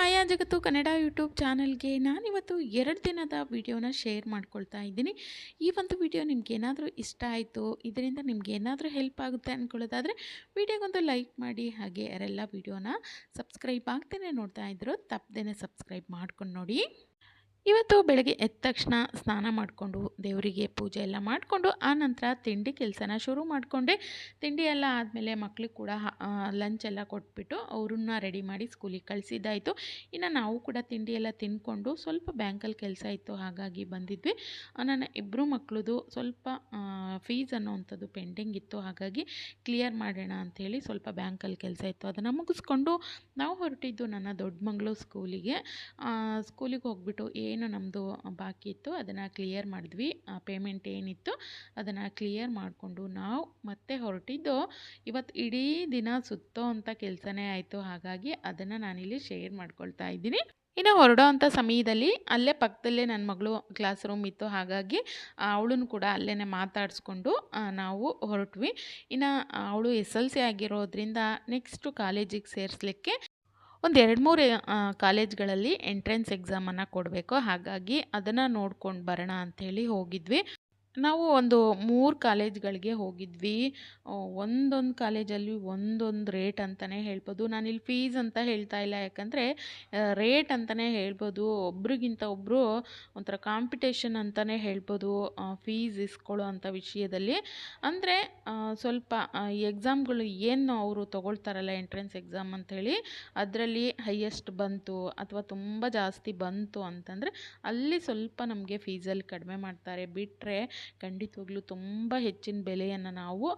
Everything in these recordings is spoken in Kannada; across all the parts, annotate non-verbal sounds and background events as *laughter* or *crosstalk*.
ಮಾಯಾ ಜಗತ್ತು ಕನ್ನಡ ಯೂಟ್ಯೂಬ್ ಚಾನಲ್ಗೆ ನಾನಿವತ್ತು ಎರಡು ದಿನದ ವಿಡಿಯೋನ ಶೇರ್ ಮಾಡ್ಕೊಳ್ತಾ ಇದ್ದೀನಿ. ಈ ಒಂದು ವಿಡಿಯೋ ನಿಮ್ಗೆ ಏನಾದರೂ ಇಷ್ಟ ಆಯಿತು, ಇದರಿಂದ ನಿಮ್ಗೆ ಏನಾದರೂ ಹೆಲ್ಪ್ ಆಗುತ್ತೆ ಅಂದ್ಕೊಳ್ಳೋದಾದರೆ ವಿಡಿಯೋಗೊಂದು ಲೈಕ್ ಮಾಡಿ, ಹಾಗೆ ಯಾರೆಲ್ಲ ವಿಡಿಯೋನ ಸಬ್ಸ್ಕ್ರೈಬ್ ಆಗ್ತೇನೆ ನೋಡ್ತಾ ಇದ್ರು ತಪ್ಪದೇ ಸಬ್ಸ್ಕ್ರೈಬ್ ಮಾಡ್ಕೊಂಡು ನೋಡಿ. ಇವತ್ತು ಬೆಳಗ್ಗೆ ಎದ್ದ ತಕ್ಷಣ ಸ್ನಾನ ಮಾಡಿಕೊಂಡು ದೇವರಿಗೆ ಪೂಜೆ ಎಲ್ಲ ಮಾಡಿಕೊಂಡು ನಂತರ ತಿಂಡಿ ಕೆಲಸನ ಶುರು ಮಾಡಿಕೊಂಡೆ. ತಿಂಡಿ ಎಲ್ಲ ಆದಮೇಲೆ ಮಕ್ಕಳಿಗೆ ಕೂಡ ಲಂಚ್ ಎಲ್ಲ ಕೊಟ್ಬಿಟ್ಟು ಅವ್ರನ್ನ ರೆಡಿ ಮಾಡಿ ಸ್ಕೂಲಿಗೆ ಕಳಿಸಿದ್ದಾಯಿತು. ಇನ್ನು ನಾವು ಕೂಡ ತಿಂಡಿ ಎಲ್ಲ ತಿಂದ್ಕೊಂಡು ಸ್ವಲ್ಪ ಬ್ಯಾಂಕಲ್ಲಿ ಕೆಲಸ ಇತ್ತು ಹಾಗಾಗಿ ಬಂದಿದ್ವಿ. ಆ, ನನ್ನ ಇಬ್ಬರು ಮಕ್ಕಳದು ಸ್ವಲ್ಪ ಫೀಸ್ ಅನ್ನೋವಂಥದ್ದು ಪೆಂಡಿಂಗ್ ಇತ್ತು ಹಾಗಾಗಿ ಕ್ಲಿಯರ್ ಮಾಡೋಣ ಅಂಥೇಳಿ ಸ್ವಲ್ಪ ಬ್ಯಾಂಕಲ್ಲಿ ಕೆಲಸ ಇತ್ತು. ಅದನ್ನು ಮುಗಿಸ್ಕೊಂಡು ನಾವು ಹೊರಟಿದ್ದು ನನ್ನ ದೊಡ್ಡ ಮಗಳು ಸ್ಕೂಲಿಗೆ ಸ್ಕೂಲಿಗೆ ಹೋಗ್ಬಿಟ್ಟು ಏನು ನಮ್ಮದು ಬಾಕಿ ಇತ್ತು, ಅದನ್ನು ಕ್ಲಿಯರ್ ಮಾಡಿದ್ವಿ. ಆ ಪೇಮೆಂಟ್ ಏನಿತ್ತು, ಅದನ್ನು ಕ್ಲಿಯರ್ ಮಾಡಿಕೊಂಡು ನಾವು ಮತ್ತೆ ಹೊರಟಿದ್ದು ಇವತ್ತು ಇಡೀ ದಿನ ಸುತ್ತೋ ಅಂಥ ಕೆಲಸನೇ ಆಯಿತು. ಹಾಗಾಗಿ ಅದನ್ನು ನಾನಿಲ್ಲಿ ಶೇರ್ ಮಾಡ್ಕೊಳ್ತಾ ಇದ್ದೀನಿ. ಇನ್ನು ಹೊರಡೋ ಅಂಥ ಸಮಯದಲ್ಲಿ ಅಲ್ಲೇ ಪಕ್ಕದಲ್ಲೇ ನನ್ನ ಮಗಳು ಕ್ಲಾಸ್ ರೂಮ್ ಇತ್ತು. ಹಾಗಾಗಿ ಅವಳನ್ನು ಕೂಡ ಅಲ್ಲೇ ಮಾತಾಡಿಸ್ಕೊಂಡು ನಾವು ಹೊರಟ್ವಿ. ಇನ್ನು ಅವಳು ಎಸ್ ಎಲ್ ಸಿ ಆಗಿರೋದ್ರಿಂದ ನೆಕ್ಸ್ಟು ಕಾಲೇಜಿಗೆ ಸೇರಿಸ್ಲಿಕ್ಕೆ ಒಂದು ಎರಡು ಮೂರು ಕಾಲೇಜ್ಗಳಲ್ಲಿ ಎಂಟ್ರೆನ್ಸ್ ಎಕ್ಸಾಮನ್ನು ಕೊಡಬೇಕು. ಹಾಗಾಗಿ ಅದನ್ನು ನೋಡ್ಕೊಂಡು ಬರೋಣ ಅಂಥೇಳಿ ಹೋಗಿದ್ವಿ. ನಾವು ಒಂದು ಮೂರು ಕಾಲೇಜ್ಗಳಿಗೆ ಹೋಗಿದ್ವಿ. ಒಂದೊಂದು ಕಾಲೇಜಲ್ಲಿ ಒಂದೊಂದು ರೇಟ್ ಅಂತಲೇ ಹೇಳ್ಬೋದು. ನಾನಿಲ್ಲಿ ಫೀಸ್ ಅಂತ ಹೇಳ್ತಾ ಇಲ್ಲ. ಯಾಕಂದರೆ ರೇಟ್ ಅಂತಲೇ ಹೇಳ್ಬೋದು. ಒಬ್ರಿಗಿಂತ ಒಬ್ಬರು ಒಂಥರ ಕಾಂಪಿಟೇಷನ್ ಅಂತಲೇ ಹೇಳ್ಬೋದು ಫೀಸ್ ಇಸ್ಕೊಳ್ಳೋ ಅಂಥ ವಿಷಯದಲ್ಲಿ. ಅಂದರೆ ಸ್ವಲ್ಪ ಎಕ್ಸಾಮ್ಗಳು ಏನು ಅವರು ತೊಗೊಳ್ತಾರಲ್ಲ ಎಂಟ್ರೆನ್ಸ್ ಎಕ್ಸಾಮ್ ಅಂಥೇಳಿ, ಅದರಲ್ಲಿ ಹೈಯೆಸ್ಟ್ ಬಂತು ಅಥವಾ ತುಂಬ ಜಾಸ್ತಿ ಬಂತು ಅಂತಂದರೆ, ಅಲ್ಲಿ ಸ್ವಲ್ಪ ನಮಗೆ ಫೀಸಲ್ಲಿ ಕಡಿಮೆ ಮಾಡ್ತಾರೆ. ಬಿಟ್ಟರೆ ಖಂಡಿತವಾಗ್ಲೂ ತುಂಬ ಹೆಚ್ಚಿನ ಬೆಲೆಯನ್ನು ನಾವು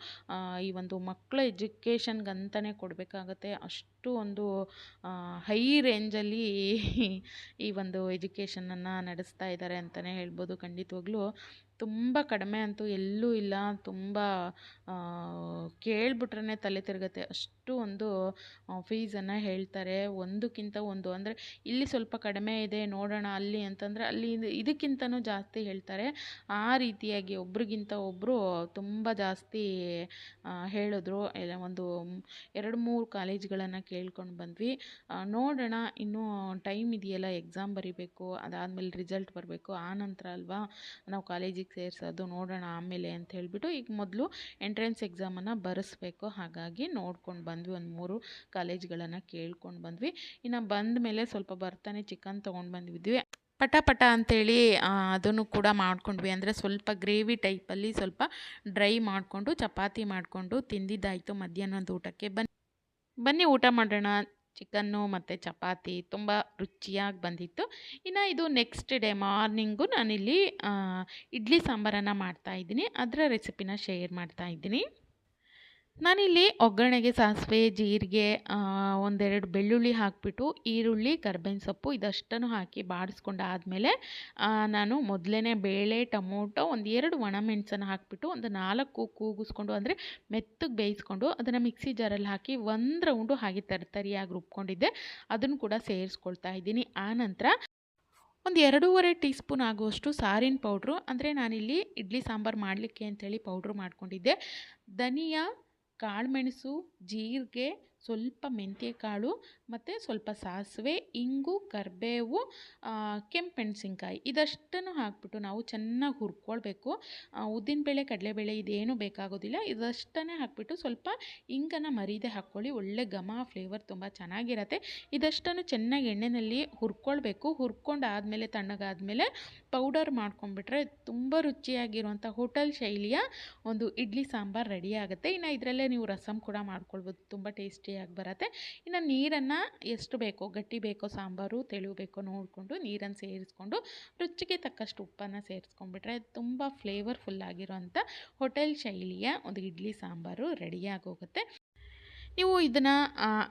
ಈ ಒಂದು ಮಕ್ಕಳ ಎಜುಕೇಷನ್ಗಂತಲೇ ಕೊಡಬೇಕಾಗತ್ತೆ. ಅಷ್ಟು ಒಂದು ಹೈ ರೇಂಜಲ್ಲಿ ಈ ಒಂದು ಎಜುಕೇಷನನ್ನು ನಡೆಸ್ತಾ ಇದ್ದಾರೆ ಅಂತಲೇ ಹೇಳ್ಬೋದು ಖಂಡಿತವಾಗ್ಲೂ. ತುಂಬ ಕಡಿಮೆ ಅಂತೂ ಎಲ್ಲೂ ಇಲ್ಲ. ತುಂಬ ಕೇಳ್ಬಿಟ್ರೇ ತಲೆ ತಿರುಗತ್ತೆ. ಅಷ್ಟು ಒಂದು ಫೀಸನ್ನು ಹೇಳ್ತಾರೆ. ಒಂದಕ್ಕಿಂತ ಒಂದು ಅಂದರೆ ಇಲ್ಲಿ ಸ್ವಲ್ಪ ಕಡಿಮೆ ಇದೆ, ನೋಡೋಣ ಅಲ್ಲಿ ಅಂತಂದರೆ ಅಲ್ಲಿ ಇದು- ಇದಕ್ಕಿಂತನೂ ಜಾಸ್ತಿ ಹೇಳ್ತಾರೆ. ಆ ರೀತಿಯಾಗಿ ಒಬ್ರಿಗಿಂತ ಒಬ್ಬರು ತುಂಬ ಜಾಸ್ತಿ ಹೇಳಿದ್ರು. ಒಂದು, ಎರಡು, ಮೂರು ಕಾಲೇಜ್ಗಳನ್ನು ಕೇಳ್ಕೊಂಡು ಬಂದ್ವಿ. ನೋಡೋಣ, ಇನ್ನೂ ಟೈಮ್ ಇದೆಯಲ್ಲ ಎಕ್ಸಾಮ್ ಬರಿಬೇಕು, ಅದಾದಮೇಲೆ ರಿಸಲ್ಟ್ ಬರಬೇಕು, ಆ ನಂತರ ಅಲ್ವಾ ನಾವು ಕಾಲೇಜಿಗೆ ಸೇರಿಸೋದು, ನೋಡೋಣ ಆಮೇಲೆ ಅಂತ ಹೇಳಿಬಿಟ್ಟು ಈಗ ಮೊದಲು ಎಂಟ್ರೆನ್ಸ್ ಎಕ್ಸಾಮನ್ನು ಬರೆಸ್ಬೇಕು. ಹಾಗಾಗಿ ನೋಡ್ಕೊಂಡು ಬಂದ್ವಿ, ಒಂದು ಮೂರು ಕಾಲೇಜ್ಗಳನ್ನು ಕೇಳ್ಕೊಂಡು ಬಂದ್ವಿ. ಇನ್ನು ಬಂದ ಮೇಲೆ ಸ್ವಲ್ಪ ಬರ್ತಾನೆ ಚಿಕನ್ ತೊಗೊಂಡು ಬಂದಿದ್ವಿ ಪಟ ಪಟ ಅಂತೇಳಿ ಅದನ್ನು ಕೂಡ ಮಾಡ್ಕೊಂಡ್ವಿ. ಅಂದರೆ ಸ್ವಲ್ಪ ಗ್ರೇವಿ ಟೈಪಲ್ಲಿ ಸ್ವಲ್ಪ ಡ್ರೈ ಮಾಡಿಕೊಂಡು, ಚಪಾತಿ ಮಾಡಿಕೊಂಡು ತಿಂದಿದ್ದಾಯಿತು ಮಧ್ಯಾಹ್ನದ ಊಟಕ್ಕೆ. ಬನ್ನಿ. ಬನ್ನಿ ಊಟ ಮಾಡೋಣ. ಚಿಕನ್ನು ಮತ್ತು ಚಪಾತಿ ತುಂಬ ರುಚಿಯಾಗಿ ಬಂದಿತ್ತು. ಇನ್ನು ಇದು ನೆಕ್ಸ್ಟ್ ಡೇ ಮಾರ್ನಿಂಗು ನಾನಿಲ್ಲಿ ಇಡ್ಲಿ ಸಾಂಬಾರನ್ನು ಮಾಡ್ತಾಯಿದ್ದೀನಿ ಅದರ ರೆಸಿಪಿನ ಶೇರ್ ಮಾಡ್ತಾ ಇದ್ದೀನಿ. ನಾನಿಲ್ಲಿ ಒಗ್ಗರಣೆಗೆ, ಸಾಸಿವೆ, ಜೀರಿಗೆ ಒಂದೆರಡು ಬೆಳ್ಳುಳ್ಳಿ ಹಾಕಿಬಿಟ್ಟು ಈರುಳ್ಳಿ, ಕರ್ಬೇವಿನ ಸೊಪ್ಪು ಇದಷ್ಟನ್ನು ಹಾಕಿ ಬಾಡಿಸ್ಕೊಂಡಾದಮೇಲೆ ನಾನು ಮೊದಲನೇ ಬೇಳೆ, ಟೊಮೊಟೊ ಒಂದು ಎರಡು ಒಣಮೆಣಸನ್ನು ಹಾಕಿಬಿಟ್ಟು ಒಂದು ನಾಲ್ಕು ಕೂಗಿಸ್ಕೊಂಡು ಅಂದರೆ ಮೆತ್ತಗೆ ಬೇಯಿಸ್ಕೊಂಡು ಅದನ್ನು ಮಿಕ್ಸಿ ಜಾರಲ್ಲಿ ಹಾಕಿ ಒಂದು ರೌಂಡು ಹಾಗೆ ತರತರಿಯಾಗಿ ರುಬ್ಕೊಂಡಿದ್ದೆ. ಅದನ್ನು ಕೂಡ ಸೇರಿಸ್ಕೊಳ್ತಾ ಇದ್ದೀನಿ. ಆನಂತರ ಒಂದು ಎರಡೂವರೆ ಟೀ ಸ್ಪೂನ್ ಆಗುವಷ್ಟು ಸಾರಿನ ಪೌಡ್ರು, ಅಂದರೆ ನಾನಿಲ್ಲಿ ಇಡ್ಲಿ ಸಾಂಬಾರು ಮಾಡಲಿಕ್ಕೆ ಅಂಥೇಳಿ ಪೌಡ್ರು ಮಾಡ್ಕೊಂಡಿದ್ದೆ. ಧನಿಯಾ ಕಾಳುಮೆಣಸು ಜೀರಿಗೆ ಸ್ವಲ್ಪ ಮೆಂತ್ಯಕಾಳು ಮತ್ತು ಸ್ವಲ್ಪ ಸಾಸಿವೆ, ಇಂಗು, ಕರಿಬೇವು ಕೆಂಪು ಮೆಣಸಿನ್ಕಾಯಿ ಇದಷ್ಟನ್ನು ಹಾಕ್ಬಿಟ್ಟು ನಾವು ಚೆನ್ನಾಗಿ ಹುರ್ಕೊಳ್ಬೇಕು. ಉದ್ದಿನಬೇಳೆ ಕಡಲೆಬೇಳೆ ಇದೇನು ಬೇಕಾಗೋದಿಲ್ಲ. ಇದಷ್ಟನ್ನೇ ಹಾಕ್ಬಿಟ್ಟು ಸ್ವಲ್ಪ ಇಂಗನ್ನು ಮರೀದೆ ಹಾಕ್ಕೊಳ್ಳಿ. ಒಳ್ಳೆ ಘಮ, ಫ್ಲೇವರ್ ತುಂಬ ಚೆನ್ನಾಗಿರತ್ತೆ. ಇದಷ್ಟನ್ನು ಚೆನ್ನಾಗಿ ಎಣ್ಣೆಯಲ್ಲಿ ಹುರ್ಕೊಳ್ಬೇಕು. ಹುರ್ಕೊಂಡು ಆದಮೇಲೆ ತಣ್ಣಗಾದಮೇಲೆ ಪೌಡರ್ ಮಾಡ್ಕೊಂಡ್ಬಿಟ್ರೆ ತುಂಬ ರುಚಿಯಾಗಿರುವಂಥ ಹೋಟೆಲ್ ಶೈಲಿಯ ಒಂದು ಇಡ್ಲಿ ಸಾಂಬಾರು ರೆಡಿ ಆಗುತ್ತೆ. ಇನ್ನು ಇದರಲ್ಲೇ ನೀವು ರಸಮ್ ಕೂಡ ಮಾಡ್ಕೊಳ್ಬೋದು. ತುಂಬ ಟೇಸ್ಟಿಯಾಗಿ ಬರುತ್ತೆ. ಇನ್ನು ನೀರನ್ನು ಎಷ್ಟು ಬೇಕೋ, ಗಟ್ಟಿ ಬೇಕೋ, ಸಾಂಬಾರು, ತೆಳು ಬೇಕೋ ನೋಡಿಕೊಂಡು ನೀರನ್ನು ಸೇರಿಸ್ಕೊಂಡು ರುಚಿಗೆ ತಕ್ಕಷ್ಟು ಉಪ್ಪನ್ನು ಸೇರಿಸ್ಕೊಂಡ್ಬಿಟ್ರೆ ತುಂಬ ಫ್ಲೇವರ್ಫುಲ್ ಆಗಿರೋಂಥ ಹೋಟೆಲ್ ಶೈಲಿಯ ಒಂದು ಇಡ್ಲಿ ಸಾಂಬಾರು ರೆಡಿಯಾಗಿ ಹೋಗುತ್ತೆ ನೀವು ಇದನ್ನು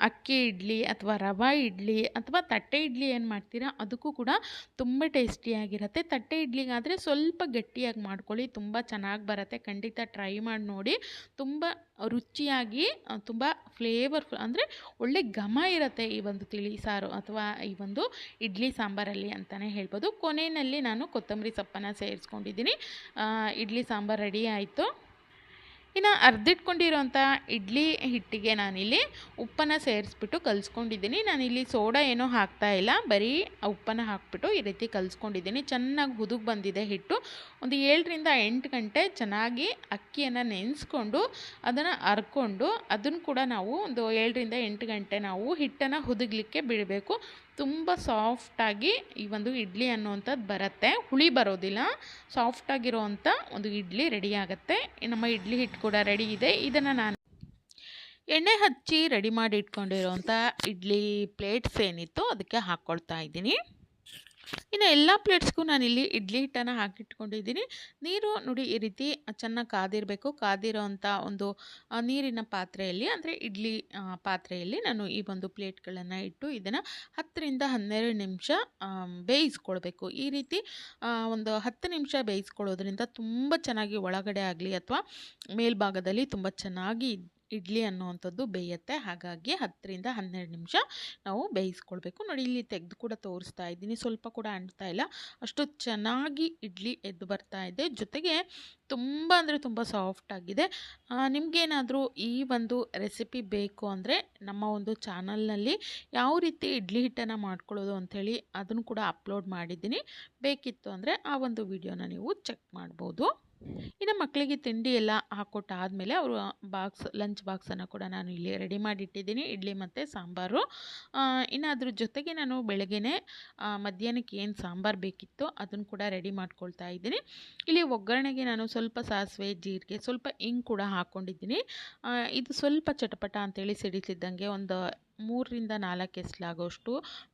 ಅಕ್ಕಿ ಇಡ್ಲಿ ಅಥವಾ ರವೆ ಇಡ್ಲಿ ಅಥವಾ ತಟ್ಟೆ ಇಡ್ಲಿ ಏನು ಮಾಡ್ತೀರಾ, ಅದಕ್ಕೂ ಕೂಡ ತುಂಬ ಟೇಸ್ಟಿಯಾಗಿರುತ್ತೆ ತಟ್ಟೆ ಇಡ್ಲಿಗಾದರೆ ಸ್ವಲ್ಪ ಗಟ್ಟಿಯಾಗಿ ಮಾಡ್ಕೊಳ್ಳಿ, ತುಂಬ ಚೆನ್ನಾಗಿ ಬರುತ್ತೆ. ಖಂಡಿತ ಟ್ರೈ ಮಾಡಿ ನೋಡಿ. ತುಂಬ ರುಚಿಯಾಗಿ ತುಂಬ ಫ್ಲೇವರ್ಫುಲ್ ಅಂದರೆ ಒಳ್ಳೆ ಘಮ ಇರುತ್ತೆ ಈ ಒಂದು ತಿಳಿ ಸಾರು ಅಥವಾ ಈ ಒಂದು ಇಡ್ಲಿ ಸಾಂಬಾರಲ್ಲಿ ಅಂತಲೇ ಹೇಳ್ಬೋದು. ಕೊನೆಯಲ್ಲಿ ನಾನು ಕೊತ್ತಂಬರಿ ಸೊಪ್ಪನ್ನು ಸೇರಿಸ್ಕೊಂಡಿದ್ದೀನಿ. ಇಡ್ಲಿ ಸಾಂಬಾರು ರೆಡಿ ಆಯಿತು. ಇನ್ನು ಅರ್ದಿಟ್ಕೊಂಡಿರೋಂಥ ಇಡ್ಲಿ ಹಿಟ್ಟಿಗೆ ನಾನಿಲ್ಲಿ ಉಪ್ಪನ್ನು ಸೇರಿಸ್ಬಿಟ್ಟು ಕಲಿಸ್ಕೊಂಡಿದ್ದೀನಿ. ನಾನಿಲ್ಲಿ ಸೋಡಾ ಏನೂ ಹಾಕ್ತಾ ಇಲ್ಲ. ಬರೀ ಉಪ್ಪನ್ನು ಹಾಕ್ಬಿಟ್ಟು ಈ ರೀತಿ ಕಲಿಸ್ಕೊಂಡಿದ್ದೀನಿ. ಚೆನ್ನಾಗಿ ಹುದುಗ್ ಬಂದಿದೆ ಹಿಟ್ಟು. ಒಂದು ಏಳರಿಂದ ಎಂಟು ಗಂಟೆ ಚೆನ್ನಾಗಿ ಅಕ್ಕಿಯನ್ನು ನೆನೆಸ್ಕೊಂಡು ಅದನ್ನು ಅರ್ಕೊಂಡು ಅದನ್ನು ಕೂಡ ನಾವು ಒಂದು ಏಳರಿಂದ ಎಂಟು ಗಂಟೆ ನಾವು ಹಿಟ್ಟನ್ನು ಹುದುಗಲಿಕ್ಕೆ ಬಿಡಬೇಕು. ತುಂಬ ಸಾಫ್ಟಾಗಿ ಈ ಒಂದು ಇಡ್ಲಿ ಅನ್ನುವಂಥದ್ದು ಬರುತ್ತೆ. ಹುಳಿ ಬರೋದಿಲ್ಲ. ಸಾಫ್ಟಾಗಿರೋವಂಥ ಒಂದು ಇಡ್ಲಿ ರೆಡಿ ಆಗುತ್ತೆ. ನಮ್ಮ ಇಡ್ಲಿ ಹಿಟ್ಟು ಕೂಡ ರೆಡಿ ಇದೆ. ಇದನ್ನು ನಾನು ಎಣ್ಣೆ ಹಚ್ಚಿ ರೆಡಿ ಮಾಡಿ ಇಟ್ಕೊಂಡಿರುವಂಥ ಇಡ್ಲಿ ಪ್ಲೇಟ್ಸ್ ಏನಿತ್ತು ಅದಕ್ಕೆ ಹಾಕ್ಕೊಳ್ತಾ ಇದ್ದೀನಿ. ಇನ್ನು ಎಲ್ಲ ಪ್ಲೇಟ್ಸ್ಗೂ ನಾನಿಲ್ಲಿ ಇಡ್ಲಿ ಹಿಟ್ಟನ್ನು ಹಾಕಿಟ್ಕೊಂಡಿದ್ದೀನಿ. ನೀರು ನೋಡಿ ಈ ರೀತಿ ಚೆನ್ನಾಗಿ ಕಾದಿರಬೇಕು. ಕಾದಿರೋ ಅಂಥ ಒಂದು ನೀರಿನ ಪಾತ್ರೆಯಲ್ಲಿ, ಅಂದರೆ ಇಡ್ಲಿ ಪಾತ್ರೆಯಲ್ಲಿ ನಾನು ಈ ಒಂದು ಪ್ಲೇಟ್ಗಳನ್ನು ಇಟ್ಟು ಇದನ್ನು ಹತ್ತರಿಂದ ಹನ್ನೆರಡು ನಿಮಿಷ ಬೇಯಿಸ್ಕೊಳ್ಬೇಕು. ಈ ರೀತಿ ಒಂದು ಹತ್ತು ನಿಮಿಷ ಬೇಯಿಸ್ಕೊಳ್ಳೋದ್ರಿಂದ ತುಂಬ ಚೆನ್ನಾಗಿ ಒಳಗಡೆ ಆಗಲಿ ಅಥವಾ ಮೇಲ್ಭಾಗದಲ್ಲಿ ತುಂಬ ಚೆನ್ನಾಗಿ ಇಡ್ಲಿ ಅನ್ನುವಂಥದ್ದು ಬೇಯುತ್ತೆ. ಹಾಗಾಗಿ ಹತ್ತರಿಂದ ಹನ್ನೆರಡು ನಿಮಿಷ ನಾವು ಬೇಯಿಸ್ಕೊಳ್ಬೇಕು. ನೋಡಿ ಇಲ್ಲಿ ತೆಗೆದು ಕೂಡ ತೋರಿಸ್ತಾ ಇದ್ದೀನಿ. ಸ್ವಲ್ಪ ಕೂಡ ಅಂಟ್ತಾ ಇಲ್ಲ. ಅಷ್ಟು ಚೆನ್ನಾಗಿ ಇಡ್ಲಿ ಎದ್ದು ಬರ್ತಾ ಇದೆ. ಜೊತೆಗೆ ತುಂಬ ಅಂದರೆ ತುಂಬ ಸಾಫ್ಟ್ ಆಗಿದೆ. ನಿಮಗೇನಾದರೂ ಈ ಒಂದು ರೆಸಿಪಿ ಬೇಕು ಅಂದರೆ ನಮ್ಮ ಒಂದು ಚಾನಲ್ನಲ್ಲಿ ಯಾವ ರೀತಿ ಇಡ್ಲಿ ಹಿಟ್ಟನ್ನು ಮಾಡ್ಕೊಳ್ಳೋದು ಅಂಥೇಳಿ ಅದನ್ನು ಕೂಡ ಅಪ್ಲೋಡ್ ಮಾಡಿದ್ದೀನಿ. ಬೇಕಿತ್ತು ಅಂದರೆ ಆ ಒಂದು ವಿಡಿಯೋನ ನೀವು ಚೆಕ್ ಮಾಡ್ಬೋದು. ಇನ್ನು ಮಕ್ಕಳಿಗೆ ತಿಂಡಿ ಎಲ್ಲ ಹಾಕ್ಕೊಟ್ಟಾದಮೇಲೆ ಅವರು ಬಾಕ್ಸ್ ಲಂಚ್ ಬಾಕ್ಸನ್ನು ಕೂಡ ನಾನು ಇಲ್ಲಿ ರೆಡಿ ಮಾಡಿಟ್ಟಿದ್ದೀನಿ. ಇಡ್ಲಿ ಮತ್ತು ಸಾಂಬಾರು. ಇನ್ನು ಅದ್ರ ಜೊತೆಗೆ ನಾನು ಬೆಳಗ್ಗೆನೇ ಆ, ಮಧ್ಯಾಹ್ನಕ್ಕೆ ಏನು ಸಾಂಬಾರು ಬೇಕಿತ್ತು ಅದನ್ನು ಕೂಡ ರೆಡಿ ಮಾಡ್ಕೊಳ್ತಾ ಇದ್ದೀನಿ. ಇಲ್ಲಿ ಒಗ್ಗರಣೆಗೆ ನಾನು ಸ್ವಲ್ಪ ಸಾಸಿವೆ ಜೀರಿಗೆ ಸ್ವಲ್ಪ ಇಂಗ್ ಕೂಡ ಹಾಕ್ಕೊಂಡಿದ್ದೀನಿ ಇದು ಸ್ವಲ್ಪ ಚಟಪಟ ಅಂತೇಳಿ ಸಿಡಿತಿದ್ದಂಗೆ ಒಂದು ಮೂರರಿಂದ ನಾಲ್ಕು ಎಸ್ಲಾಗೋಷ್ಟು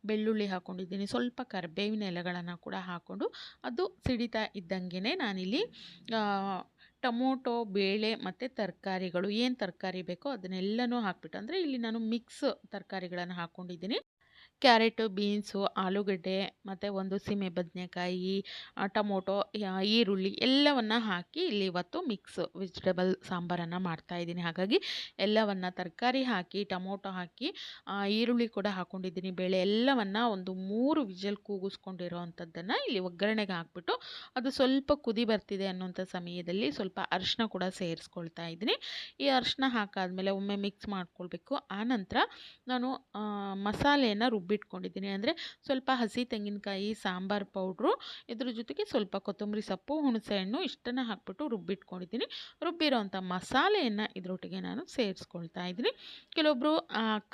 ಬೆಳ್ಳುಳ್ಳಿ ಹಾಕ್ಕೊಂಡಿದ್ದೀನಿ ಸ್ವಲ್ಪ ಕರಿಬೇವಿನ ಎಲೆಗಳನ್ನು ಕೂಡ ಹಾಕ್ಕೊಂಡು ಅದು ಸಿಡಿತಾ ಇದ್ದಂಗೆ ನಾನಿಲ್ಲಿ ಟೊಮೊಟೊ, ಬೇಳೆ ಮತ್ತು ತರಕಾರಿಗಳು. ಏನು ತರಕಾರಿ ಬೇಕೋ ಅದನ್ನೆಲ್ಲನೂ ಹಾಕ್ಬಿಟ್ಟು, ಅಂದರೆ ಇಲ್ಲಿ ನಾನು ಮಿಕ್ಸ್ ತರಕಾರಿಗಳನ್ನು ಹಾಕ್ಕೊಂಡಿದ್ದೀನಿ ಕ್ಯಾರೆಟು, ಬೀನ್ಸು, ಆಲೂಗಡ್ಡೆ, ಮತ್ತು ಒಂದು ಸೀಮೆ ಬದನೆಕಾಯಿ ಟೊಮೊಟೊ ಈರುಳ್ಳಿ ಎಲ್ಲವನ್ನು ಹಾಕಿ ಇಲ್ಲಿ ಇವತ್ತು ಮಿಕ್ಸ್ ವೆಜಿಟೇಬಲ್ ಸಾಂಬಾರನ್ನು ಮಾಡ್ತಾಯಿದ್ದೀನಿ ಹಾಗಾಗಿ ಎಲ್ಲವನ್ನು ತರಕಾರಿ ಹಾಕಿ, ಟೊಮೊಟೊ ಹಾಕಿ ಈರುಳ್ಳಿ ಕೂಡ ಹಾಕ್ಕೊಂಡಿದ್ದೀನಿ ಬೇಳೆ ಎಲ್ಲವನ್ನು ಒಂದು ಮೂರು ವಿಜಲ್ ಕೂಗಿಸ್ಕೊಂಡಿರೋ ಅಂಥದ್ದನ್ನು ಇಲ್ಲಿ ಒಗ್ಗರಣೆಗೆ ಹಾಕ್ಬಿಟ್ಟು ಅದು ಸ್ವಲ್ಪ ಕುದಿ ಬರ್ತಿದೆ ಅನ್ನೋಂಥ ಸಮಯದಲ್ಲಿ ಸ್ವಲ್ಪ ಅರಿಶಿನ ಕೂಡ ಸೇರಿಸ್ಕೊಳ್ತಾ ಇದ್ದೀನಿ. ಈ ಅರಿಶಿನ ಹಾಕಾದ್ಮೇಲೆ ಒಮ್ಮೆ ಮಿಕ್ಸ್ ಮಾಡ್ಕೊಳ್ಬೇಕು. ಆನಂತರ ನಾನು ಮಸಾಲೆಯನ್ನು ಮಸಾಲೆಯನ್ನು ರುಬ್ಬಿಟ್ಕೊಂಡಿದ್ದೀನಿ. ಅಂದರೆ ಸ್ವಲ್ಪ ಹಸಿ ತೆಂಗಿನಕಾಯಿ, ಸಾಂಬಾರು ಪೌಡ್ರು, ಇದ್ರ ಜೊತೆಗೆ ಸ್ವಲ್ಪ ಕೊತ್ತಂಬರಿ ಸೊಪ್ಪು, ಹುಣಸೆಹಣ್ಣು ಇಷ್ಟನ್ನು ಹಾಕ್ಬಿಟ್ಟು ರುಬ್ಬಿಟ್ಕೊಂಡಿದ್ದೀನಿ. ರುಬ್ಬಿರೋವಂಥ ಮಸಾಲೆಯನ್ನು ಇದರೊಟ್ಟಿಗೆ ನಾನು ಸೇರಿಸ್ಕೊಳ್ತಾ ಇದ್ದೀನಿ. ಕೆಲವೊಬ್ಬರು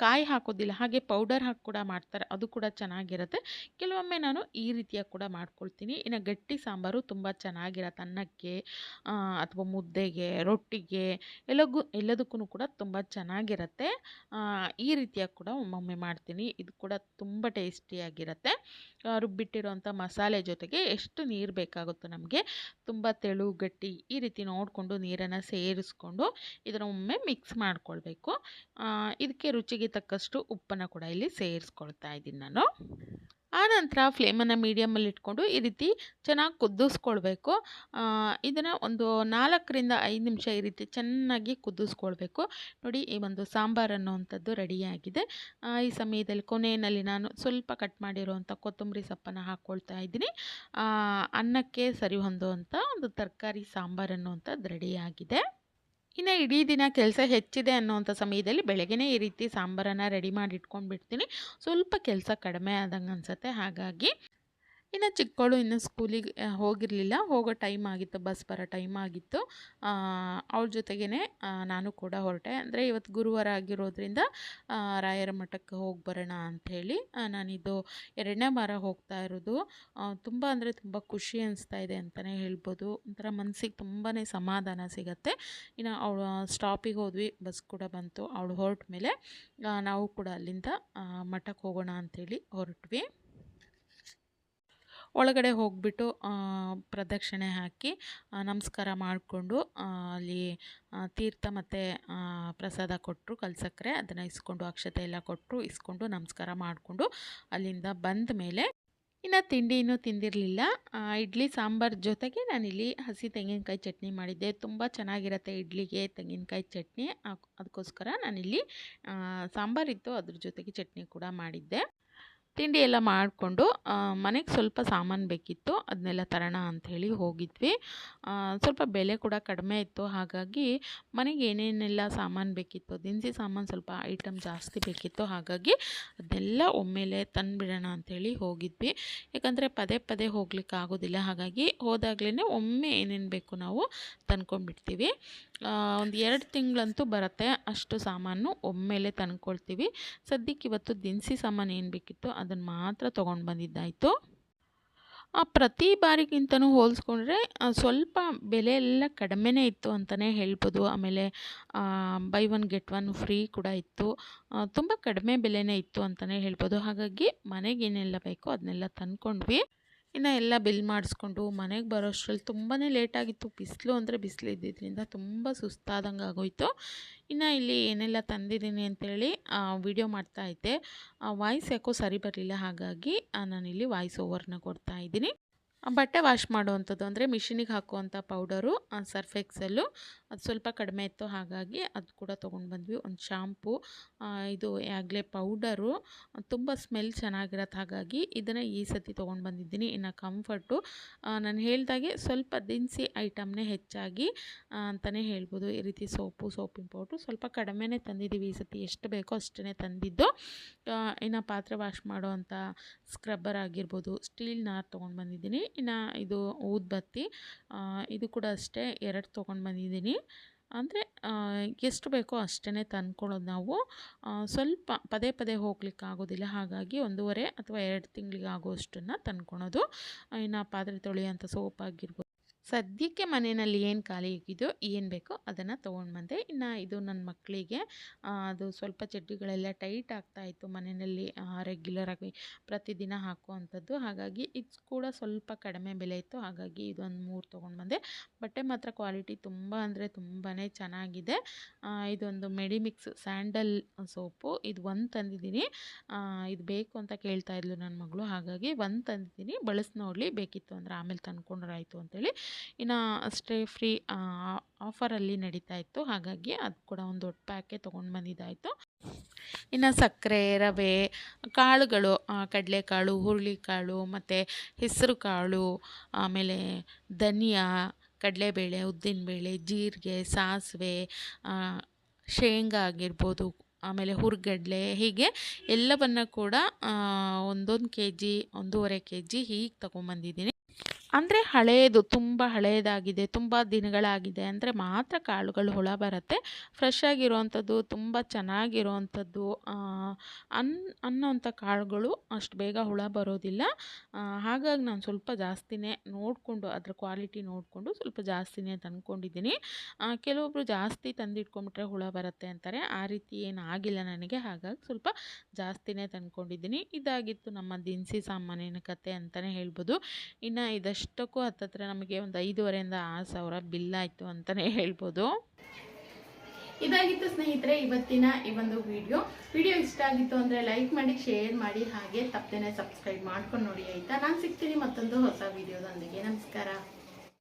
ಕಾಯಿ ಹಾಕೋದಿಲ್ಲ, ಹಾಗೆ ಪೌಡರ್ ಹಾಕಿ ಕೂಡ ಮಾಡ್ತಾರೆ, ಅದು ಕೂಡ ಚೆನ್ನಾಗಿರುತ್ತೆ. ಕೆಲವೊಮ್ಮೆ ನಾನು ಈ ರೀತಿಯಾಗಿ ಕೂಡ ಮಾಡ್ಕೊಳ್ತೀನಿ. ಇನ್ನು ಗಟ್ಟಿ ಸಾಂಬಾರು ತುಂಬ ಚೆನ್ನಾಗಿರತ್ತೆ, ಅನ್ನಕ್ಕೆ ಅಥವಾ ಮುದ್ದೆಗೆ, ರೊಟ್ಟಿಗೆ, ಎಲ್ಲಗೂ ಎಲ್ಲದಕ್ಕೂ ಕೂಡ ತುಂಬ ಚೆನ್ನಾಗಿರುತ್ತೆ. ಈ ರೀತಿಯಾಗಿ ಕೂಡ ಒಮ್ಮೊಮ್ಮೆ ಮಾಡ್ತೀನಿ. ಇದು ಕೂಡ ತುಂಬ ಟೇಸ್ಟಿಯಾಗಿರುತ್ತೆ ರುಬ್ಬಿಟ್ಟಿರೋಂಥ ಮಸಾಲೆ ಜೊತೆಗೆ ಎಷ್ಟು ನೀರು ಬೇಕಾಗುತ್ತೋ ನಮಗೆ ತುಂಬ ತೆಳು, ಗಟ್ಟಿ ಈ ರೀತಿ ನೋಡಿಕೊಂಡು ನೀರನ್ನು ಸೇರಿಸ್ಕೊಂಡು ಇದನ್ನು ಒಮ್ಮೆ ಮಿಕ್ಸ್ ಮಾಡಿಕೊಳ್ಬೇಕು. ಇದಕ್ಕೆ ರುಚಿಗೆ ತಕ್ಕಷ್ಟು ಉಪ್ಪನ್ನು ಕೂಡ ಇಲ್ಲಿ ಸೇರಿಸ್ಕೊಳ್ತಾ ಇದ್ದೀನಿ ನಾನು. ಆನಂತರ ಫ್ಲೇಮನ್ನು ಮೀಡಿಯಮಲ್ಲಿ ಇಟ್ಕೊಂಡು ಈ ರೀತಿ ಚೆನ್ನಾಗಿ ಕುದಿಸ್ಕೊಳ್ಬೇಕು. ಇದನ್ನು ಒಂದು ನಾಲ್ಕರಿಂದ ಐದು ನಿಮಿಷ ಈ ರೀತಿ ಚೆನ್ನಾಗಿ ಕುದಿಸ್ಕೊಳ್ಬೇಕು. ನೋಡಿ ಈ ಒಂದು ಸಾಂಬಾರು ಅನ್ನೋವಂಥದ್ದು ರೆಡಿಯಾಗಿದೆ ಈ ಸಮಯದಲ್ಲಿ ಕೊನೆಯಲ್ಲಿ ನಾನು ಸ್ವಲ್ಪ ಕಟ್ ಮಾಡಿರುವಂಥ ಕೊತ್ತಂಬರಿ ಸೊಪ್ಪನ್ನು ಹಾಕ್ಕೊಳ್ತಾ ಇದ್ದೀನಿ. ಅನ್ನಕ್ಕೆ ಸರಿ ಹೊಂದುವಂಥ ಒಂದು ತರಕಾರಿ ಸಾಂಬಾರು ಅನ್ನುವಂಥದ್ದು ರೆಡಿಯಾಗಿದೆ ಇನ್ನು ಇಡೀ ದಿನ ಕೆಲಸ ಹೆಚ್ಚಿದೆ ಅನ್ನೋವಂಥ ಸಮಯದಲ್ಲಿ ಬೆಳಗ್ಗೆನೇ ಈ ರೀತಿ ಸಾಂಬಾರನ್ನು ರೆಡಿ ಮಾಡಿ ಇಟ್ಕೊಂಡು ಬಿಡ್ತೀನಿ ಸ್ವಲ್ಪ ಕೆಲಸ ಕಡಿಮೆ ಆದಂಗೆ ಅನಿಸುತ್ತೆ. ಹಾಗಾಗಿ ಇನ್ನು ಚಿಕ್ಕವಳು ಇನ್ನು ಸ್ಕೂಲಿಗೆ ಹೋಗಿರಲಿಲ್ಲ. ಹೋಗೋ ಟೈಮ್ ಆಗಿತ್ತು, ಬಸ್ ಬರೋ ಟೈಮ್ ಆಗಿತ್ತು. ಅವಳ ಜೊತೆಗೇ ನಾನು ಕೂಡ ಹೊರಟೆ. ಅಂದರೆ ಇವತ್ತು ಗುರುವಾರ ಆಗಿರೋದ್ರಿಂದ ರಾಯರ ಮಠಕ್ಕೆ ಹೋಗಿ ಬರೋಣ ಅಂಥೇಳಿ ನಾನಿದು ಎರಡನೇ ವಾರ ಹೋಗ್ತಾ ಇರೋದು. ತುಂಬ ಅಂದರೆ ತುಂಬ ಖುಷಿ ಅನಿಸ್ತಾ ಇದೆ ಅಂತಲೇ ಹೇಳ್ಬೋದು. ಒಂಥರ ಮನಸ್ಸಿಗೆ ತುಂಬಾ ಸಮಾಧಾನ ಸಿಗತ್ತೆ. ಇನ್ನು ಅವಳು ಸ್ಟಾಪಿಗೆ ಹೋದ್ವಿ, ಬಸ್ ಕೂಡ ಬಂತು. ಅವಳು ಹೊರಟ ಮೇಲೆ ನಾವು ಕೂಡ ಅಲ್ಲಿಂದ ಮಠಕ್ಕೆ ಹೋಗೋಣ ಅಂಥೇಳಿ ಹೊರಟ್ವಿ. ಒಳಗಡೆ ಹೋಗ್ಬಿಟ್ಟು ಪ್ರದಕ್ಷಿಣೆ ಹಾಕಿ ನಮಸ್ಕಾರ ಮಾಡಿಕೊಂಡು ಅಲ್ಲಿ ತೀರ್ಥ ಮತ್ತು ಪ್ರಸಾದ ಕೊಟ್ಟರು ಕಲ್ಸಕ್ಕರೆ ಅದನ್ನು ಇಸ್ಕೊಂಡು, ಅಕ್ಷತೆ ಎಲ್ಲ ಕೊಟ್ಟರು ಇಸ್ಕೊಂಡು ನಮಸ್ಕಾರ ಮಾಡಿಕೊಂಡು ಅಲ್ಲಿಂದ ಬಂದ ಮೇಲೆ ಇನ್ನು ತಿಂಡಿ ಇನ್ನೂ ತಿಂದಿರಲಿಲ್ಲ. ಇಡ್ಲಿ ಸಾಂಬಾರ್ ಜೊತೆಗೆ ನಾನಿಲ್ಲಿ ಹಸಿ ತೆಂಗಿನಕಾಯಿ ಚಟ್ನಿ ಮಾಡಿದ್ದೆ. ತುಂಬ ಚೆನ್ನಾಗಿರುತ್ತೆ ಇಡ್ಲಿಗೆ ತೆಂಗಿನಕಾಯಿ ಚಟ್ನಿ. ಅದಕ್ಕೋಸ್ಕರ ನಾನಿಲ್ಲಿ ಸಾಂಬಾರಿತ್ತು ಅದ್ರ ಜೊತೆಗೆ ಚಟ್ನಿ ಕೂಡ ಮಾಡಿದ್ದೆ. ತಿಂಡಿ ಎಲ್ಲ ಮಾಡಿಕೊಂಡು ಮನೆಗೆ ಸ್ವಲ್ಪ ಸಾಮಾನು ಬೇಕಿತ್ತು ಅದನ್ನೆಲ್ಲ ತರೋಣ ಅಂಥೇಳಿ ಹೋಗಿದ್ವಿ. ಸ್ವಲ್ಪ ಬೆಲೆ ಕೂಡ ಕಡಿಮೆ ಇತ್ತು. ಹಾಗಾಗಿ ಮನೆಗೆ ಏನೇನೆಲ್ಲ ಸಾಮಾನು ಬೇಕಿತ್ತು, ದಿನಸಿ ಸಾಮಾನು ಸ್ವಲ್ಪ ಐಟಮ್ ಜಾಸ್ತಿ ಬೇಕಿತ್ತು. ಹಾಗಾಗಿ ಅದೆಲ್ಲ ಒಮ್ಮೆಲೆ ತಂದುಬಿಡೋಣ ಅಂಥೇಳಿ ಹೋಗಿದ್ವಿ. ಯಾಕಂದರೆ ಪದೇ ಪದೇ ಹೋಗ್ಲಿಕ್ಕೆ ಆಗೋದಿಲ್ಲ. ಹಾಗಾಗಿ ಹೋದಾಗ್ಲೇ ಒಮ್ಮೆ ಏನೇನು ಬೇಕು ನಾವು ತಂದ್ಕೊಂಡ್ಬಿಡ್ತೀವಿ. ಒಂದು ಎರಡು ತಿಂಗಳಂತೂ ಬರುತ್ತೆ. ಅಷ್ಟು ಸಾಮಾನು ಒಮ್ಮೆಲೆ ತಂದ್ಕೊಳ್ತೀವಿ. ಸದ್ಯಕ್ಕೆ ಇವತ್ತು ದಿನಸಿ ಸಾಮಾನು ಏನು ಬೇಕಿತ್ತು ಅದನ್ನು ಮಾತ್ರ ತೊಗೊಂಡು ಬಂದಿದ್ದಾಯಿತು. ಪ್ರತಿ ಬಾರಿಗಿಂತನೂ ಹೋಲಿಸ್ಕೊಂಡ್ರೆ ಸ್ವಲ್ಪ ಬೆಲೆ ಎಲ್ಲ ಕಡಿಮೆನೇ ಇತ್ತು ಅಂತಲೇ ಹೇಳ್ಬೋದು. ಆಮೇಲೆ buy one get one free ಕೂಡ ಇತ್ತು. ತುಂಬ ಕಡಿಮೆ ಬೆಲೆನೇ ಇತ್ತು ಅಂತಲೇ ಹೇಳ್ಬೋದು. ಹಾಗಾಗಿ ಮನೆಗೆ ಏನೆಲ್ಲ ಬೇಕೋ ಅದನ್ನೆಲ್ಲ ತಂದ್ಕೊಂಡ್ವಿ. ಇನ್ನು ಎಲ್ಲ ಬಿಲ್ ಮಾಡಿಸ್ಕೊಂಡು ಮನೆಗೆ ಬರೋಷ್ಟ್ರಲ್ಲಿ ತುಂಬಾ ಲೇಟಾಗಿತ್ತು. ಬಿಸಿಲು ಅಂದರೆ ಬಿಸಿಲು ಇದ್ದಿದ್ದರಿಂದ ತುಂಬ ಸುಸ್ತಾದಂಗೆ ಆಗೋಯ್ತು. ಇನ್ನು ಇಲ್ಲಿ ಏನೆಲ್ಲ ತಂದಿದ್ದೀನಿ ಅಂತೇಳಿ ವಿಡಿಯೋ ಮಾಡ್ತಾ ಇದ್ದೆ. ವಾಯ್ಸ್ ಯಾಕೋ ಸರಿ ಬರಲಿಲ್ಲ. ಹಾಗಾಗಿ ನಾನಿಲ್ಲಿ ವಾಯ್ಸ್ ಓವರ್ನ ಕೊಡ್ತಾ ಇದ್ದೀನಿ. ಬಟ್ಟೆ ವಾಶ್ ಮಾಡುವಂಥದ್ದು ಅಂದರೆ ಮಿಷಿನಿಗೆ ಹಾಕುವಂಥ ಪೌಡರು ಸರ್ಫ್ ಎಕ್ಸೆಲ್ಲು ಅದು ಸ್ವಲ್ಪ ಕಡಿಮೆ ಇತ್ತು ಹಾಗಾಗಿ ಅದು ಕೂಡ ತೊಗೊಂಡು ಬಂದ್ವಿ. ಒಂದು ಶಾಂಪು ಇದು ಆಗಲೇ ಪೌಡರು, ತುಂಬ ಸ್ಮೆಲ್ ಚೆನ್ನಾಗಿರತ್ತೆ ಹಾಗಾಗಿ ಇದನ್ನು ಈ ಸತಿ ತೊಗೊಂಡು ಬಂದಿದ್ದೀನಿ. ಇನ್ನು ಕಂಫರ್ಟು ನಾನು ಹೇಳ್ದಾಗೆ ಸ್ವಲ್ಪ ದಿನಸಿ ಐಟಮ್ನೇ ಹೆಚ್ಚಾಗಿ ಅಂತಲೇ ಹೇಳ್ಬೋದು. ಈ ರೀತಿ ಸೋಪು, ಸೋಪಿನ ಪೌಡ್ರು ಸ್ವಲ್ಪ ಕಡಿಮೆನೇ ತಂದಿದ್ದೀವಿ ಈ ಸತಿ. ಎಷ್ಟು ಬೇಕೋ ಅಷ್ಟೇ ತಂದಿದ್ದು. ಇನ್ನು ಪಾತ್ರೆ ವಾಶ್ ಮಾಡುವಂಥ ಸ್ಕ್ರಬ್ಬರ್ ಆಗಿರ್ಬೋದು ಸ್ಟೀಲ್ ನಾರ್ ತೊಗೊಂಡು ಬಂದಿದ್ದೀನಿ. ಇನ್ನು ಇದು ಊದ್ಬತ್ತಿ ಇದು ಕೂಡ ಅಷ್ಟೇ ಎರಡು ತೊಗೊಂಡು ಬಂದಿದ್ದೀನಿ. ಅಂದರೆ ಎಷ್ಟು ಬೇಕೋ ಅಷ್ಟೇ ತಂದ್ಕೊಳ್ಳೋದು ನಾವು. ಸ್ವಲ್ಪ ಪದೇ ಪದೇ ಹೋಗ್ಲಿಕ್ಕೆ ಆಗೋದಿಲ್ಲ. ಹಾಗಾಗಿ ಒಂದೂವರೆ ಅಥವಾ ಎರಡು ತಿಂಗಳಿಗೆ ಆಗೋಷ್ಟನ್ನು ತಂದ್ಕೊಳೋದು ಇನ್ನು ಪಾತ್ರೆ ತೊಳೆಯೋಂಥ ಸೋಪ್ ಆಗಿರ್ಬೋದು. ಸದ್ಯಕ್ಕೆ ಮನೆಯಲ್ಲಿ ಏನು ಖಾಲಿ ಆಗಿದೆಯೋ ಏನು ಬೇಕೋ ಅದನ್ನು ತೊಗೊಂಡು ಬಂದೆ ಇನ್ನು ಇದು ನನ್ನ ಮಕ್ಕಳಿಗೆ ಅದು ಸ್ವಲ್ಪ ಚಡ್ಡಿಗಳೆಲ್ಲ ಟೈಟ್ ಆಗ್ತಾಯಿತ್ತು ಮನೆಯಲ್ಲಿ ರೆಗ್ಯುಲರಾಗಿ ಪ್ರತಿದಿನ ಹಾಕುವಂಥದ್ದು. ಹಾಗಾಗಿ ಇದು ಕೂಡ ಸ್ವಲ್ಪ ಕಡಿಮೆ ಬೆಲೆ ಇತ್ತು. ಹಾಗಾಗಿ ಇದೊಂದು ಮೂರು ತೊಗೊಂಡು ಬಂದೆ ಬಟ್ಟೆ ಮಾತ್ರ ಕ್ವಾಲಿಟಿ ತುಂಬ ಅಂದರೆ ತುಂಬಾ ಚೆನ್ನಾಗಿದೆ. ಇದೊಂದು ಮೆಡಿಮಿಕ್ಸ್ ಸ್ಯಾಂಡಲ್ ಸೋಪು. ಇದು ಒಂದು ತಂದಿದ್ದೀನಿ. ಇದು ಬೇಕು ಅಂತ ಕೇಳ್ತಾ ಇದ್ಲು ನನ್ನ ಮಗಳು. ಹಾಗಾಗಿ ಒಂದು ತಂದಿದ್ದೀನಿ. ಬಳಸಿ ನೋಡಲಿ, ಬೇಕಿತ್ತು ಅಂದರೆ ಆಮೇಲೆ ತಂದ್ಕೊಂಡ್ರಾಯ್ತು ಅಂತೇಳಿ. ಇನ್ನು ಅಷ್ಟೇ ಫ್ರೀ ಆಫರಲ್ಲಿ ನಡೀತಾ ಇತ್ತು. ಹಾಗಾಗಿ ಅದು ಕೂಡ ಒಂದು ದೊಡ್ಡ ಪ್ಯಾಕೆ ತೊಗೊಂಡು ಬಂದಿದ್ದಾಯಿತು. ಇನ್ನು ಸಕ್ಕರೆ, ರವೆ, ಕಾಳುಗಳು ಕಡಲೆಕಾಳು, ಹುರುಳಿಕಾಳು, ಮತ್ತು ಹೆಸರು ಕಾಳು ಆಮೇಲೆ ಧನಿಯಾ, ಕಡಲೆಬೇಳೆ, ಉದ್ದಿನಬೇಳೆ, ಜೀರಿಗೆ, ಸಾಸಿವೆ ಶೇಂಗಾ ಆಗಿರ್ಬೋದು, ಆಮೇಲೆ ಹುರ್ಗಡ್ಲೆ, ಹೀಗೆ ಎಲ್ಲವನ್ನು ಕೂಡ ಒಂದೊಂದು ಕೆ ಜಿ ಒಂದೂವರೆ ಕೆ ಜಿ ಹೀಗೆ ತೊಗೊಂಬಂದಿದ್ದೀನಿ ಅಂದರೆ ಹಳೆಯದು ತುಂಬ ಹಳೆಯದಾಗಿದೆ ತುಂಬ ದಿನಗಳಾಗಿದೆ ಅಂದರೆ ಮಾತ್ರ ಕಾಳುಗಳು ಹುಳ ಬರುತ್ತೆ. ಫ್ರೆಶ್ ಆಗಿರುವಂಥದ್ದು, ತುಂಬ ಚೆನ್ನಾಗಿರೋವಂಥದ್ದು ಅನ್, ಅನ್ನೋಂಥ ಕಾಳುಗಳು ಅಷ್ಟು ಬೇಗ ಹುಳ ಬರೋದಿಲ್ಲ. ಹಾಗಾಗಿ ನಾನು ಸ್ವಲ್ಪ ಜಾಸ್ತಿನೇ ನೋಡಿಕೊಂಡು, ಅದರ ಕ್ವಾಲಿಟಿ ನೋಡಿಕೊಂಡು ಸ್ವಲ್ಪ ಜಾಸ್ತಿನೇ ತಂದ್ಕೊಂಡಿದ್ದೀನಿ. ಕೆಲವೊಬ್ಬರು ಜಾಸ್ತಿ ತಂದಿಟ್ಕೊಂಡ್ಬಿಟ್ರೆ ಹುಳ ಬರುತ್ತೆ ಅಂತಾರೆ. ಆ ರೀತಿ ಏನು ಆಗಿಲ್ಲ ನನಗೆ, ಹಾಗಾಗಿ ಸ್ವಲ್ಪ ಜಾಸ್ತಿನೇ ತಂದ್ಕೊಂಡಿದ್ದೀನಿ. ಇದಾಗಿತ್ತು ನಮ್ಮ ದಿನಸಿ ಸಾಮಾನಿನ ಕತೆ ಅಂತಲೇ ಹೇಳ್ಬೋದು. ಇನ್ನು ಇದಷ್ಟಕ್ಕೂ ಹತ್ತತ್ರ ನಮಗೆ ಒಂದು ಐದೂವರೆಯಿಂದ ಆರು ಸಾವಿರ ಬಿಲ್ ಆಯಿತು ಅಂತಲೇ *laughs* ಹೇಳ್ಬೋದು. ಇದಾಗಿತ್ತು ಸ್ನೇಹಿತರೆ, ಇವತ್ತಿನ ಈ ಒಂದು ವಿಡಿಯೋ. ವಿಡಿಯೋ ಇಷ್ಟ ಆಗಿತ್ತು ಅಂದರೆ ಲೈಕ್ ಮಾಡಿ, ಶೇರ್ ಮಾಡಿ, ಹಾಗೆ ತಪ್ಪದೇ ಸಬ್ಸ್ಕ್ರೈಬ್ ಮಾಡ್ಕೊಂಡು ನೋಡಿ, ಆಯಿತಾ? ನಾನು ಸಿಗ್ತೀನಿ ಮತ್ತೊಂದು ಹೊಸ ವಿಡಿಯೋದೊಂದಿಗೆ. ನಮಸ್ಕಾರ.